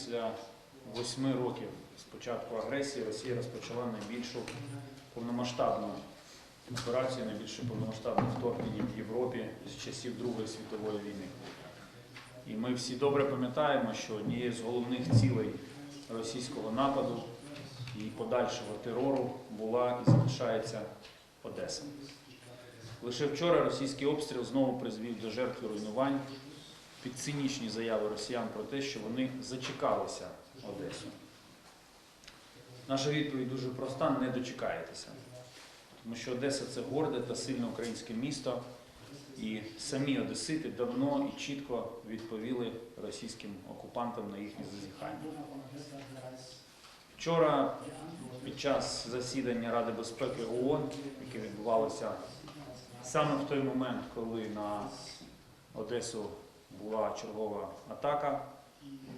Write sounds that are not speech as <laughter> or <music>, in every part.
після восьми років з початку агресії Росія розпочала найбільшу повномасштабну операцію, найбільше повномасштабне вторгнення в Європі з часів Другої світової війни. І ми всі добре пам'ятаємо, що однією з головних цілей російського нападу і подальшого терору була і залишається Одеса. Лише вчора російський обстріл знову призвів до жертв руйнувань під цинічні заяви росіян про те, що вони зачекалися Одесу. Наша відповідь дуже проста: не дочекаєтеся. Тому що Одеса це горде та сильне українське місто, і самі одесити давно і чітко відповіли російським окупантам на їхні зазіхання. Вчора під час засідання Ради безпеки ООН, яке відбувалося саме в той момент, коли на Одесу була чергова атака,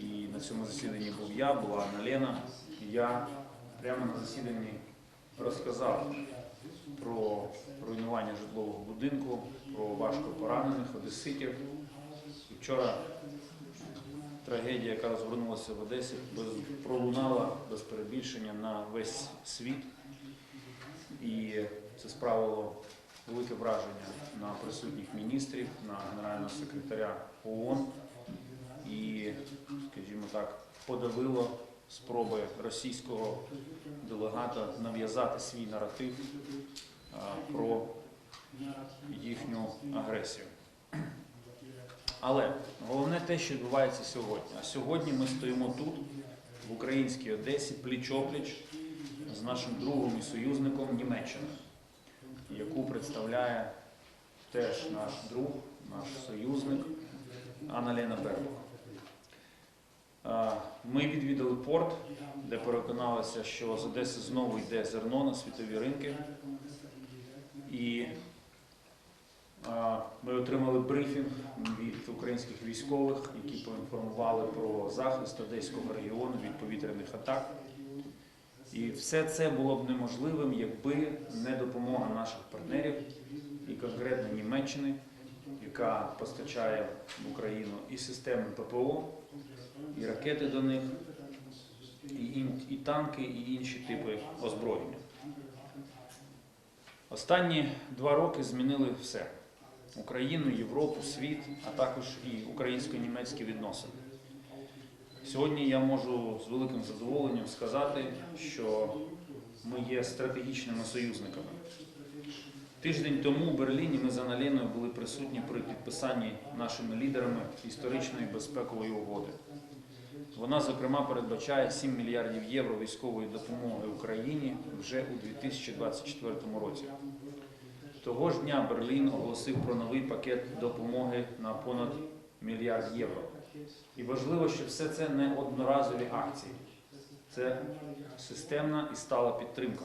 і на цьому засіданні був я, була Анна Лена, я прямо на засіданні розказав про руйнування житлового будинку, про важко поранених одеситів. Вчора трагедія, яка розгорнулася в Одесі, пролунала без перебільшення на весь світ. І це справило велике враження на присутніх міністрів, на генерального секретаря ООН і, скажімо так, подавило спроби російського делегата нав'язати свій наратив про їхню агресію. Але головне те, що відбувається сьогодні. А сьогодні ми стоїмо тут, в українській Одесі, пліч-опліч з нашим другом і союзником Німеччиною, яку представляє теж наш друг, наш союзник Анна Лена Бербух. Ми відвідали порт, де переконалися, що з Одеси знову йде зерно на світові ринки. І ми отримали брифінг від українських військових, які поінформували про захист Одеського регіону від повітряних атак. І все це було б неможливим, якби не допомога наших партнерів і конкретно Німеччини, яка постачає в Україну і системи ППО, і ракети до них, і, і танки, і інші типи озброєння. Останні два роки змінили все: Україну, Європу, світ, а також і українсько-німецькі відносини. Сьогодні я можу з великим задоволенням сказати, що ми є стратегічними союзниками. Тиждень тому у Берліні ми з Аналіною були присутні при підписанні нашими лідерами історичної безпекової угоди. Вона, зокрема, передбачає 7 мільярдів євро військової допомоги Україні вже у 2024 році. Того ж дня Берлін оголосив про новий пакет допомоги на понад мільярд євро. І важливо, що все це не одноразові акції, це системна і стала підтримка.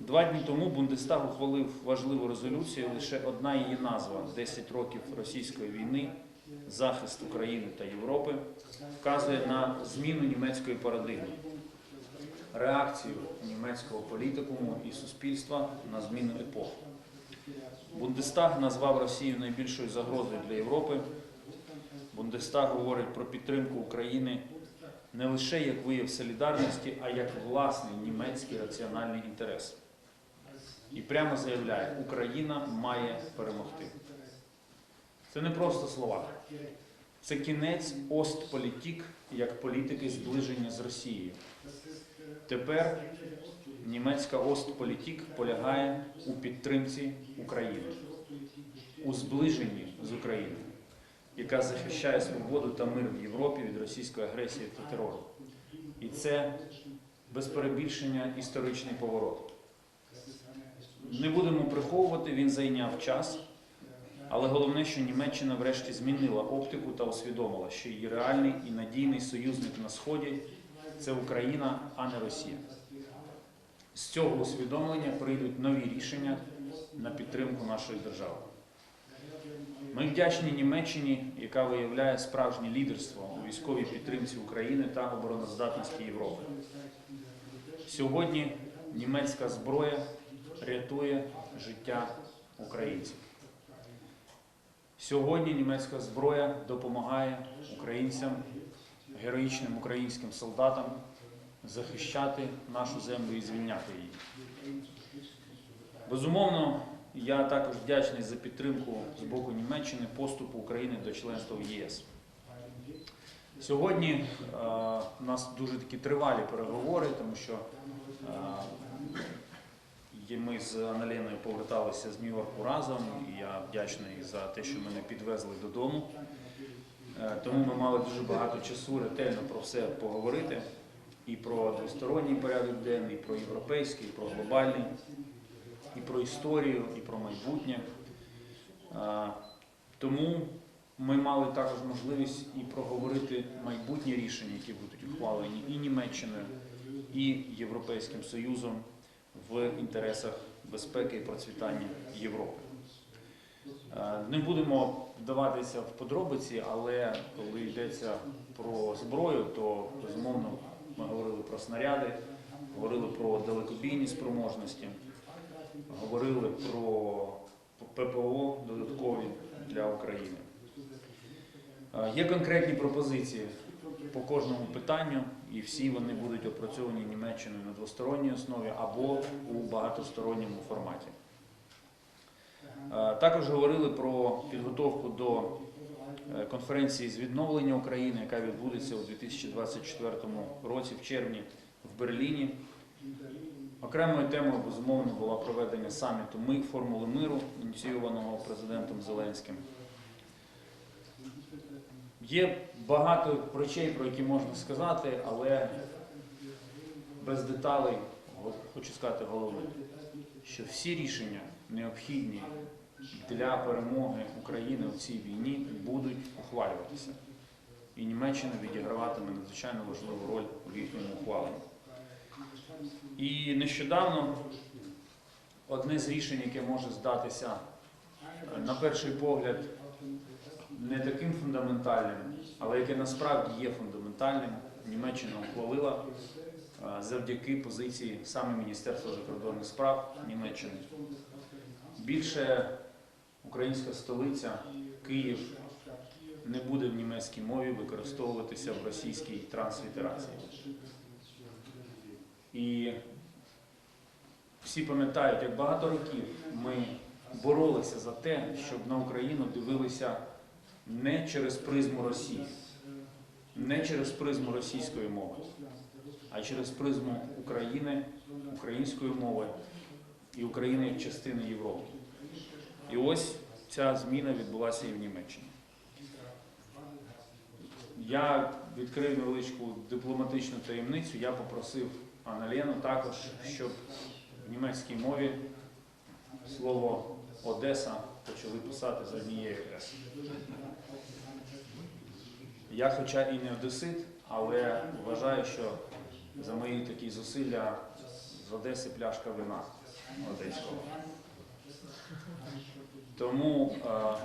Два дні тому Бундестаг ухвалив важливу резолюцію. Лише одна її назва 10 років російської війни, захист України та Європи вказує на зміну німецької парадигми, реакцію німецького політикуму і суспільства на зміну епох. Бундестаг назвав Росію найбільшою загрозою для Європи. Бундестаг говорить про підтримку України не лише як вияв солідарності, а як власний німецький раціональний інтерес. І прямо заявляє, Україна має перемогти. Це не просто слова. Це кінець остполітік як політики зближення з Росією. Тепер німецька остполітік полягає у підтримці України, у зближенні з Україною, яка захищає свободу та мир в Європі від російської агресії та терору. І це без перебільшення історичний поворот. Не будемо приховувати, він зайняв час, але головне, що Німеччина врешті змінила оптику та усвідомила, що її реальний і надійний союзник на Сході це Україна, а не Росія. З цього усвідомлення прийдуть нові рішення на підтримку нашої держави. Ми вдячні Німеччині, яка виявляє справжнє лідерство у військовій підтримці України та обороноздатності Європи. Сьогодні німецька зброя рятує життя українців. Сьогодні німецька зброя допомагає українцям героїчним українським солдатам захищати нашу землю і звільняти її. Безумовно, я також вдячний за підтримку з боку Німеччини поступу України до членства в ЄС. Сьогодні е, у нас дуже такі тривалі переговори, тому що е, ми з Аналеною поверталися з Нью-Йорку разом, і я вдячний за те, що мене підвезли додому. Е, Тому ми мали дуже багато часу ретельно про все поговорити. І про двосторонній порядок денний, і про європейський, і про глобальний, і про історію, і про майбутнє. Тому ми мали також можливість і проговорити майбутні рішення, які будуть ухвалені і Німеччиною, і Європейським Союзом в інтересах безпеки і процвітання Європи. Не будемо вдаватися в подробиці, але коли йдеться про зброю, то безумовно ми говорили про снаряди, говорили про далекобійні спроможності, говорили про ППО додаткові для України. Е, Є конкретні пропозиції по кожному питанню, і всі вони будуть опрацьовані Німеччиною на двосторонній основі або у багатосторонньому форматі. Е, Також говорили про підготовку до е, конференції з відновлення України, яка відбудеться у 2024 році в червні в Берліні. Окремою темою, безумовно, була проведення саміту Ми формули миру, ініційованого президентом Зеленським. Є багато речей, про які можна сказати, але без деталей хочу сказати головне, що всі рішення необхідні для перемоги України у цій війні будуть ухвалюватися. І Німеччина відіграватиме надзвичайно важливу роль у їхньому ухваленні. І нещодавно одне з рішень, яке може здатися е, на перший погляд не таким фундаментальним, але яке насправді є фундаментальним, Німеччина ухвалила е, завдяки позиції саме Міністерства закордонних справ Німеччини. Більше українська столиця Київ не буде в німецькій мові використовуватися в російській транслітерації. І всі пам'ятають, як багато років ми боролися за те, щоб на Україну дивилися не через призму Росії, не через призму російської мови, а через призму України, української мови і України як частини Європи. І ось ця зміна відбулася і в Німеччині. Я відкрив невеличку дипломатичну таємницю. Я попросив Аналену також, щоб в німецькій мові слово Одеса почали писати за однією. Я, хоча і не одесит, але вважаю, що за мої такі зусилля з Одеси пляшка вина одеського. Тому е,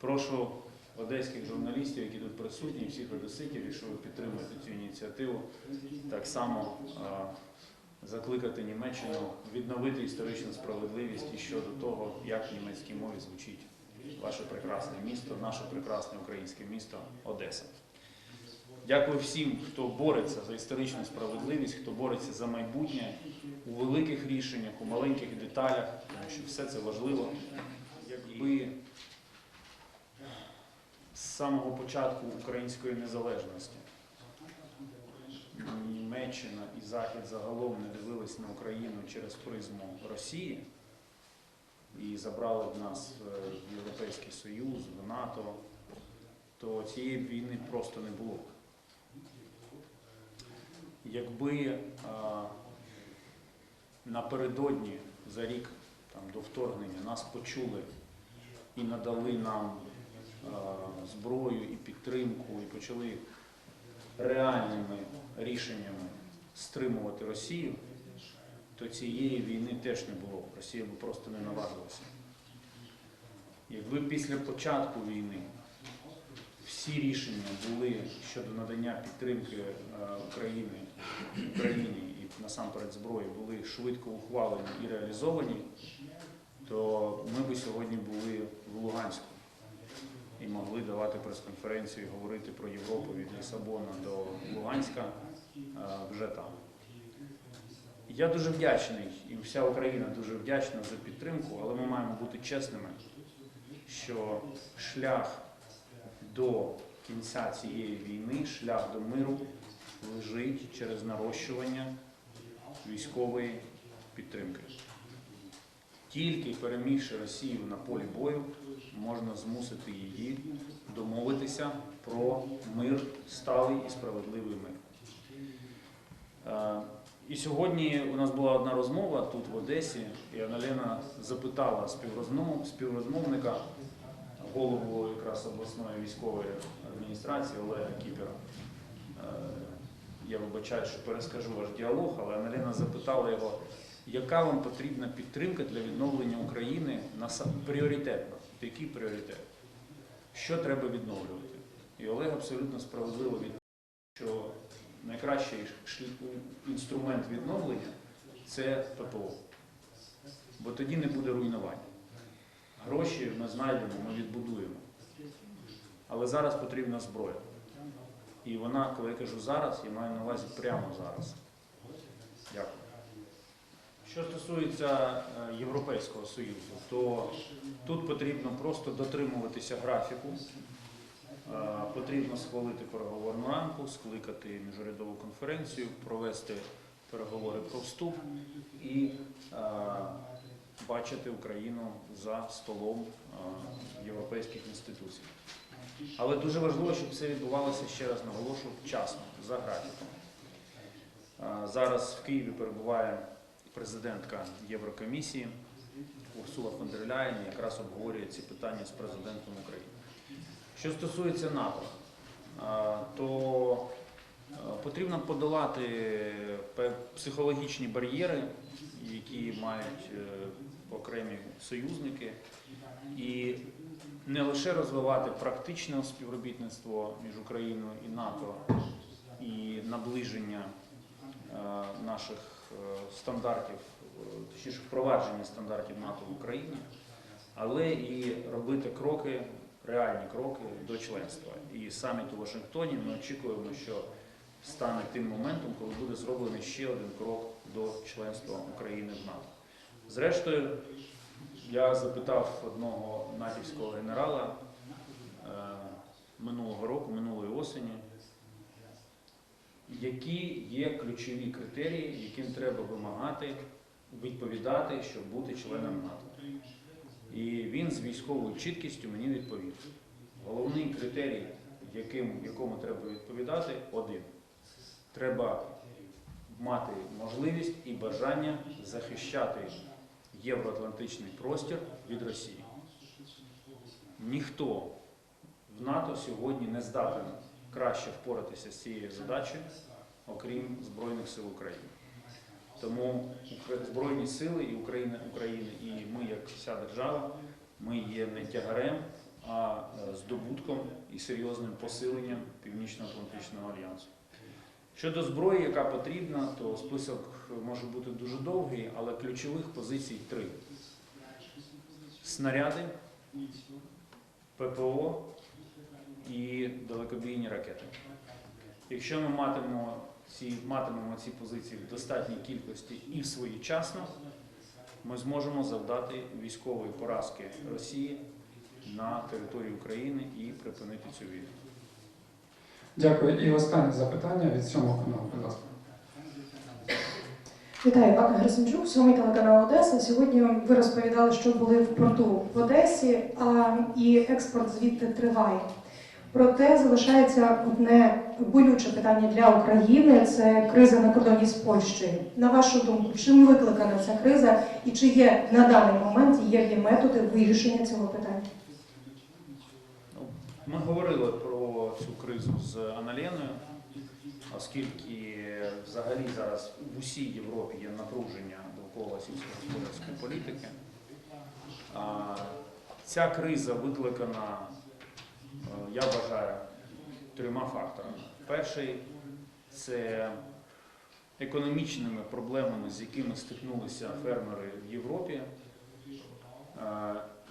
прошу одеських журналістів, які тут присутні, всіх одеситів, якщо ви підтримуєте цю ініціативу, так само закликати Німеччину відновити історичну справедливість і щодо того, як в німецькій мові звучить ваше прекрасне місто, наше прекрасне українське місто Одеса. Дякую всім, хто бореться за історичну справедливість, хто бореться за майбутнє у великих рішеннях, у маленьких деталях, тому що все це важливо. Якби з самого початку української незалежності Німеччина і Захід загалом не дивились на Україну через призму Росії і забрали б нас е, в Європейський Союз, в НАТО, то цієї війни просто не було. Якби а, напередодні за рік там, до вторгнення нас почули і надали нам зброю і підтримку, і почали реальними рішеннями стримувати Росію, то цієї війни теж не було. Росія би просто не наважилася. Якби після початку війни всі рішення були щодо надання підтримки е, України, Україні і насамперед зброї були швидко ухвалені і реалізовані, то ми би сьогодні були в Луганську. І змогли давати прес-конференцію і говорити про Європу від Лісабона до Луганська е, вже там. Я дуже вдячний, і вся Україна дуже вдячна за підтримку, але ми маємо бути чесними, що шлях до кінця цієї війни, шлях до миру лежить через нарощування військової підтримки. Тільки перемігши Росію на полі бою, можна змусити її домовитися про мир, сталий і справедливий мир. Е, І сьогодні у нас була одна розмова тут в Одесі, і Аналена запитала співрозмовника, голову якраз обласної військової адміністрації Олега Кіпера. Е, Я вибачаю, що перескажу ваш діалог, але Аналена запитала його, яка вам потрібна підтримка для відновлення України на пріоритетно? Який пріоритет? Що треба відновлювати? І Олег абсолютно справедливо відповів, що найкращий інструмент відновлення це ППО. Бо тоді не буде руйнування. Гроші ми знайдемо, ми відбудуємо. Але зараз потрібна зброя. І вона, коли я кажу зараз, я маю на увазі прямо зараз. Дякую. Що стосується е, Європейського Союзу, то тут потрібно просто дотримуватися графіку. Е, Потрібно схвалити переговорну рамку, скликати міжурядову конференцію, провести переговори про вступ і е, бачити Україну за столом європейських інституцій. Але дуже важливо, щоб це відбувалося ще раз наголошу вчасно, за графіком. Зараз в Києві перебуває президентка Єврокомісії Урсула фон якраз обговорює ці питання з президентом України. Що стосується НАТО, то е, потрібно подолати психологічні бар'єри, які мають е, окремі союзники, і не лише розвивати практичне співробітництво між Україною і НАТО і наближення е, наших стандартів, е, точніше впровадження стандартів НАТО в Україні, але і робити кроки, реальні кроки до членства. І саміт у Вашингтоні ми очікуємо, що стане тим моментом, коли буде зроблений ще один крок до членства України в НАТО. Зрештою, я запитав одного натівського генерала е, минулого року, минулої осені, які є ключові критерії, яким треба вимагати, відповідати, щоб бути членом НАТО. І він з військовою чіткістю мені відповів. Головний критерій, яким, якому треба відповідати, один. Треба мати можливість і бажання захищати євроатлантичний простір від Росії. Ніхто в НАТО сьогодні не здатен краще впоратися з цією задачею, окрім Збройних сил України. Тому Збройні сили і Україна, України, і ми, як вся держава, ми є не тягарем, а е, здобутком і серйозним посиленням Північно-Атлантичного альянсу. Щодо зброї, яка потрібна, то список може бути дуже довгий, але ключових позицій три: снаряди, ППО і далекобійні ракети. Якщо ми матимемо ці, матимемо ці позиції в достатній кількості і своєчасно, ми зможемо завдати військової поразки Росії на території України і припинити цю війну. Дякую. І останнє запитання від сьомого каналу, будь ласка. Вітаю, Ака Герасимчук, сьомий телеканал Одеса. Сьогодні ви розповідали, що були в порту в Одесі, а і експорт звідти триває. Проте залишається одне болюче питання для України це криза на кордоні з Польщею. На вашу думку, чим викликана ця криза і чи є на даний момент є, методи вирішення цього питання? Ну, Ми говорили про цю кризу з Аналеною, оскільки взагалі зараз в усій Європі є напруження довкола сільськогосподарської політики. Ця криза викликана, я вважаю, трьома факторами. Перший це економічними проблемами, з якими стикнулися фермери в Європі.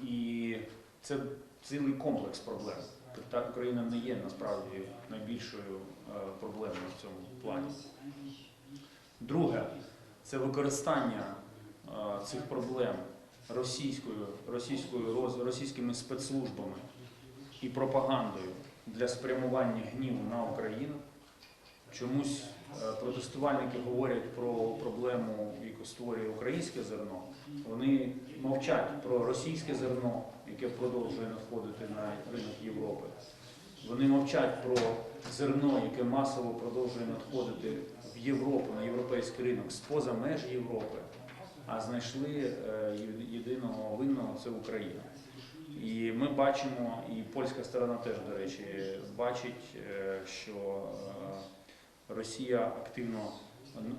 І це цілий комплекс проблем. Так Україна не є насправді найбільшою проблемою в цьому плані. Друге, це використання цих проблем російською, російською російськими спецслужбами і пропагандою для спрямування гніву на Україну. Чомусь е, протестувальники говорять про проблему, яку створює українське зерно. Вони мовчать про російське зерно, яке продовжує надходити на ринок Європи. Вони мовчать про зерно, яке масово продовжує надходити в Європу, на європейський ринок з-поза меж Європи, а знайшли е, єдиного винного це Україна. І ми бачимо, і польська сторона теж, до речі, бачить, е, що е, Росія активно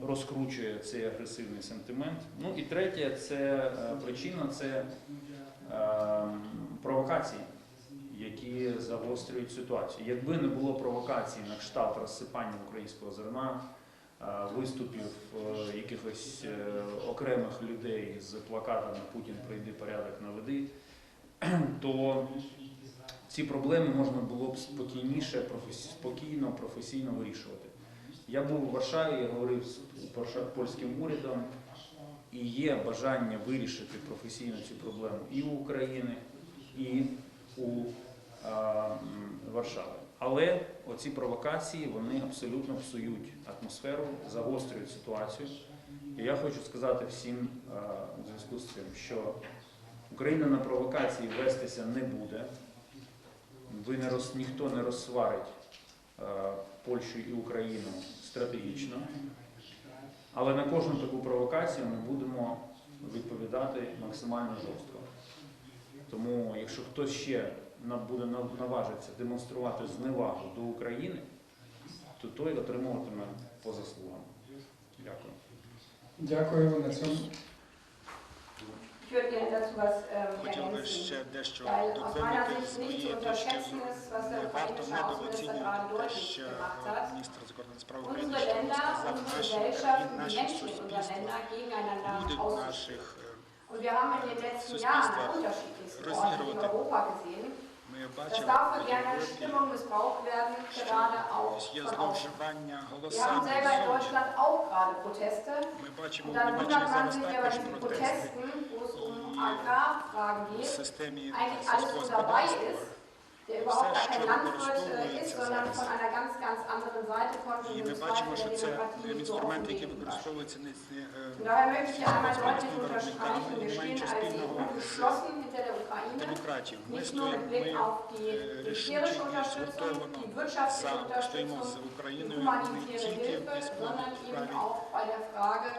розкручує цей агресивний сентимент. Ну і третє, це е, причина це провокації, які загострюють ситуацію. Якби не було провокацій на кшталт розсипання українського зерна, виступів якихось окремих людей з плакатами Путін прийди порядок наведи, <clears throat> то ці проблеми можна було б спокійніше, спокійно, професійно вирішувати. Я був у Варшаві, я говорив з польським урядом, і є бажання вирішити професійно цю проблему і у України, і у а, Варшави. Але оці провокації вони абсолютно псують атмосферу, загострюють ситуацію. І я хочу сказати всім у зв'язку з цим, що Україна на провокації вестися не буде. Ви не роз, ніхто не розсварить е, Польщу і Україну стратегічно. Але на кожну таку провокацію ми будемо відповідати максимально жорстко. Тому, якщо хтось ще буде нав- наважитися демонструвати зневагу до України, то той отримуватиме по заслугам. Дякую. Дякую на цьому. Хотів би ще дещо Weil aus meiner доповнити Sicht nicht zu точки unterschätzen зору. ist, was der Не варто ukrainische Außenminister gerade недооцінювати те, deutlich що gemacht е, hat. міністр закордонних справ України сказав, країни, die наші суспільства unterschiedlichsten ausgespielt. наших. Europa Und Das darf für gerne Stimmung missbraucht werden, gerade auch von außen. Wir haben selber in Deutschland auch gerade Proteste. Und dann wundert man sich ja bei diesen Protesten, wo es um Agrarfragen geht, eigentlich alles schon dabei ist der überhaupt gar kein Landsleute äh, ist, sondern von einer ganz, ganz anderen Seite kommt und uns der Demokratie nicht Und daher möchte ich einmal deutlich unterstreichen, wir stehen als EU geschlossen hinter der Ukraine, nicht nur mit Blick auf die militärische Unterstützung, die wirtschaftliche Unterstützung, die humanitäre Hilfe, sondern eben auch bei der Frage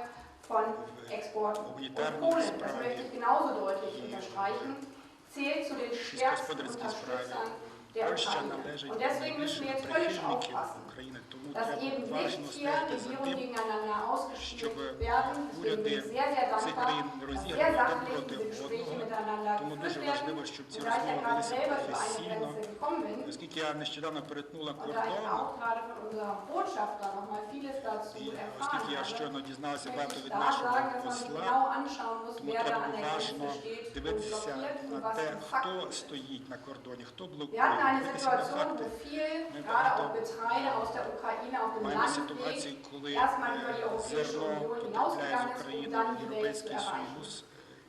von Exporten und Polen. Das möchte ich genauso deutlich unterstreichen zählt zu den stärksten Unterstützern der Ukraine. Und deswegen müssen wir jetzt völlig aufpassen. Dass eben nicht hier Regierungen gegeneinander ausgespielt werden. Deswegen bin ich sehr, sehr dankbar, dass sehr sachlich diese Gespräche miteinander geführt werden. da ich ja gerade selber über eine. Grenze gekommen bin, und da ich auch gerade von unserem Botschafter noch mal vieles dazu erfahren habe, дізнався багато ich від нашого sagen, dass man посла, genau anschauen muss, тому wer da треба уважно дивитися на was те, хто стоїть на кордоні, хто блокує, hatten eine Маємо ситуацію, коли е, зерно потрапляє з um України в Європейський. Союз,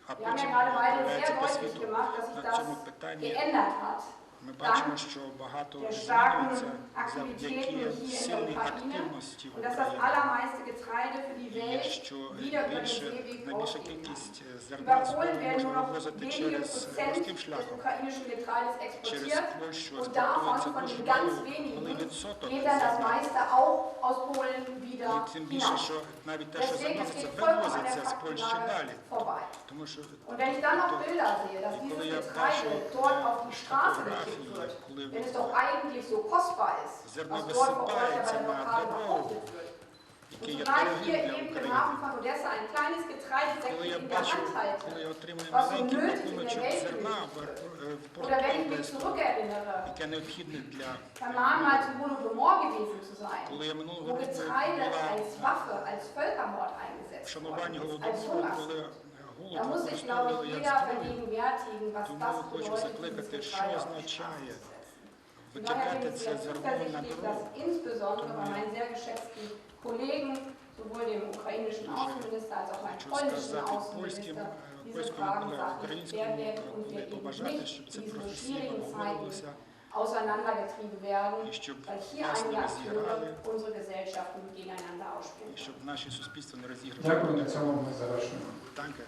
а потім відправляється sehr по світу. gemacht, dass sich На цьому питанні geändert hat. ми бачимо, що багато der starken змінюється Aktivitäten завдяки hier in der сильній Ukraine активності und dass das України. allermeiste Getreide für die І Welt що wieder über den більше, Seeweg найбільша rausgehen kann. кількість е, зерна Über з Polen werden можна nur noch вивозити wenige через Prozent морським des шляхом. ukrainischen Getreides Через exportiert Польщу und davon, експортується von дуже den ganz мало, малий wenigen, відсоток geht dann das зерна. meiste auch aus Polen wieder І тим більше, hinaus. що навіть те, що Deswegen es завозиться, geht vollkommen an вивозиться der з Польщі далі. Faktenlage vorbei. Тому що Und wenn ich dann noch тобто, Bilder sehe, dass Und dieses geführt, wenn es doch eigentlich so kostbar ist, was dort vor Ort bei der lokalen beobachtet wird. Und zumal hier eben im Hafen von Odessa ein kleines Getreide in der Hand halte, was so nötig in der Welt ist. Oder wenn ich mich zurückerinnere, beim Mahnmal zu Holodomor gewesen zu sein, wo Getreide als Waffe, als Völkermord eingesetzt wurde, als Hungersnot. Голод Da muss sich, glaube використовували ich, як jeder зброю. vergegenwärtigen, was Тому das хочу bedeutet, закликати, dieses що Getreide auf die означає Straße zu setzen. Von daher bin викидати ich це sehr зерно на zuversichtlich, dass дорогу. insbesondere bei meinen sehr geschätzten Kollegen, sowohl dem ukrainischen Außenminister als auch meinem Хочу polnischen сказати польським, Außenminister, е, diese польському Fragen колегам, sachlich українському geklärt werden und коли wir eben побажати, nicht щоб це in diesen професійно schwierigen Zeiten обговорювалося auseinandergetrieben werden, і щоб weil hier нас не einige розіграли, Akteure unsere Gesellschaften gegeneinander ausspielen. і щоб наші суспільства не Дякую, розіграли. на цьому ми завершуємо. Danke.